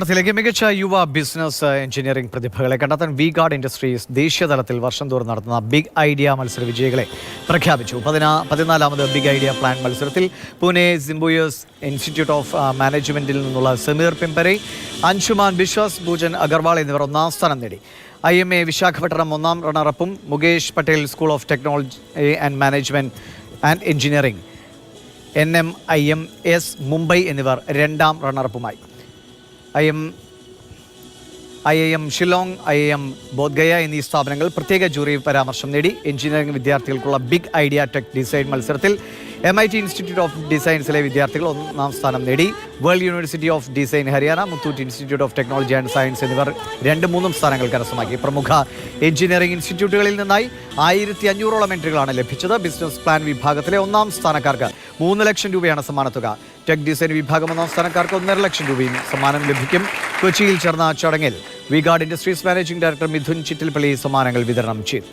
കേരളത്തിലേക്ക് മികച്ച യുവ ബിസിനസ് എഞ്ചിനീയറിംഗ് പ്രതിഭകളെ കണ്ടെത്താൻ വി ഗാർഡ് ഇൻഡസ്ട്രീസ് ദേശീയതലത്തിൽ വർഷം തോറും നടത്തുന്ന ബിഗ് ഐഡിയ മത്സര വിജയികളെ പ്രഖ്യാപിച്ചു. പതിനാ പതിനാലാമത് ബിഗ് ഐഡിയ പ്ലാൻ മത്സരത്തിൽ പൂനെ സിംബുയേഴ്സ് ഇൻസ്റ്റിറ്റ്യൂട്ട് ഓഫ് മാനേജ്മെന്റിൽ നിന്നുള്ള സമീർ പിമ്പരെ അൻഷുമാൻ ബിശ്വാസ് ഭൂജൻ അഗർവാൾ എന്നിവർ ഒന്നാം സ്ഥാനം നേടി. ഐ എം എ വിശാഖപട്ടണം ഒന്നാം റണ്ണറപ്പും Mukesh Patel school of technology and management and engineering N M I M S Mumbai എന്നിവർ രണ്ടാം റണ്ണറപ്പുമായി I M I I M Shillong I I M Bodhgaya എന്നീ സ്ഥാപനങ്ങൾ പ്രത്യേക ജൂറി പരാമർശം നേടി. എഞ്ചിനീയറിംഗ് വിദ്യാർത്ഥികൾക്കുള്ള ബിഗ് ഐഡിയ ടെക് ഡിസൈൻ മത്സരത്തിൽ M I T institute of ഡിസൈൻസിലെ വിദ്യാർത്ഥികൾ ഒന്നാം സ്ഥാനം നേടി. World university of design Haryana Muthoot institute of technology and science എന്നിവർ രണ്ട് മൂന്നും സ്ഥാനങ്ങൾ കരസ്ഥമാക്കി. പ്രമുഖ എഞ്ചിനീയറിംഗ് ഇൻസ്റ്റിറ്റ്യൂട്ടുകളിൽ നിന്നായി ആയിരത്തി അഞ്ഞൂറോളം എൻട്രികളാണ് ലഭിച്ചത്. ബിസിനസ് പ്ലാൻ വിഭാഗത്തിലെ ഒന്നാം സ്ഥാനക്കാർക്ക് മൂന്ന് ലക്ഷം രൂപയാണ് സമ്മാനത്തുക ടെക് ഡിസൈൻ വിഭാഗം ഒന്നാം സ്ഥാനക്കാർക്ക് ഒന്നര ലക്ഷം രൂപയും സമ്മാനം ലഭിക്കും. കൊച്ചിയിൽ ചേർന്ന ചടങ്ങിൽ V guard industries managing director Mithun Chittilappilly സമ്മാനങ്ങൾ വിതരണം ചെയ്തു.